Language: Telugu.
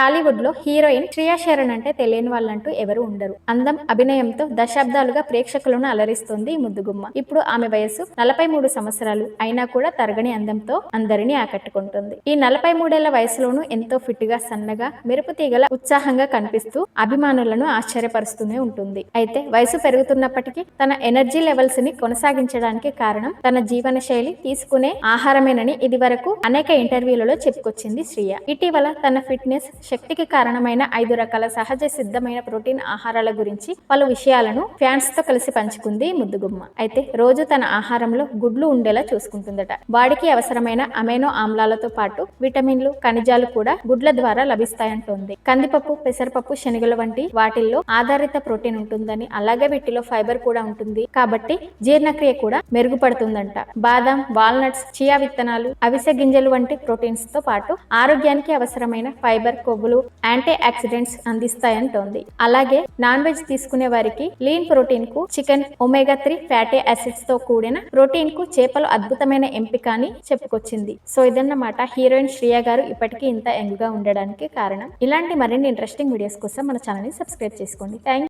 టాలీవుడ్లో హీరోయిన్ శ్రియా శరణ్ అంటే తెలియని వాళ్ళంటూ ఎవరు ఉండరు. అందం అభినయంతో దశాబ్దాలుగా ప్రేక్షకులను అలరిస్తుంది ఈ ముద్దుగుమ్మ. ఇప్పుడు ఆమె వయసు నలభై మూడు సంవత్సరాలు. అయినా కూడా తరగని అందంతో అందరినీ ఆకట్టుకుంటుంది. ఈ నలభై మూడేళ్ళ వయసులోనూ ఎంతో ఫిట్గా సన్నగా మెరుపు తీగల ఉత్సాహంగా కనిపిస్తూ అభిమానులను ఆశ్చర్యపరుస్తూనే ఉంటుంది. అయితే వయసు పెరుగుతున్నప్పటికీ తన ఎనర్జీ లెవెల్స్ని కొనసాగించడానికి కారణం తన జీవన శైలి తీసుకునే ఆహారమేనని ఇది వరకు అనేక ఇంటర్వ్యూలలో చెప్పుకొచ్చింది శ్రియ. ఇటీవల తన ఫిట్నెస్ శక్తికి కారణమైన ఐదు రకాల సహజ సిద్ధమైన ప్రోటీన్ ఆహారాల గురించి పలు విషయాలను ఫ్యాన్స్తో కలిసి పంచుకుంది ముద్దుగుమ్మ. అయితే రోజు తన ఆహారంలో గుడ్లు ఉండేలా చూసుకుంటుందట. బాడీకి అవసరమైన అమైనో ఆమ్లాలతో పాటు విటమిన్లు ఖనిజాలు కూడా గుడ్ల ద్వారా లభిస్తాయంటోంది. కందిపప్పు పెసరపప్పు శనగలు వంటి వాటిల్లో ఆధారిత ప్రోటీన్ ఉంటుందని అలాగే వీటిలో ఫైబర్ కూడా ఉంటుంది. కాబట్టి జీర్ణక్రియ కూడా మెరుగుపడుతుందంట. బాదం వాల్నట్స్ చియా విత్తనాలు అవిసె గింజలు వంటి ప్రోటీన్స్తో పాటు ఆరోగ్యానికి అవసరమైన ఫైబర్ కొవ్వులు యాంటీ ఆక్సిడెంట్స్ అందిస్తాయంటోంది. అలాగే నాన్ వెజ్ తీసుకునే వారికి లీన్ ప్రోటీన్కు చికెన్ ఒమేగా త్రీ ఫ్యాటీ యాసిడ్స్తో కూడిన ప్రోటీన్కు చేపలు అద్భుతమైన ఎంపిక అని చెప్పుకొచ్చింది. సో ఇదన్నమాట హీరోయిన్ శ్రియా గారు ఇప్పటికీ ఇంత యంగ్గా ఉండడానికి కారణం. ఇలాంటి మరిన్ని ఇంట్రెస్టింగ్ వీడియోస్ కోసం మన ఛానల్ని సబ్స్క్రైబ్ చేసుకోండి. థ్యాంక్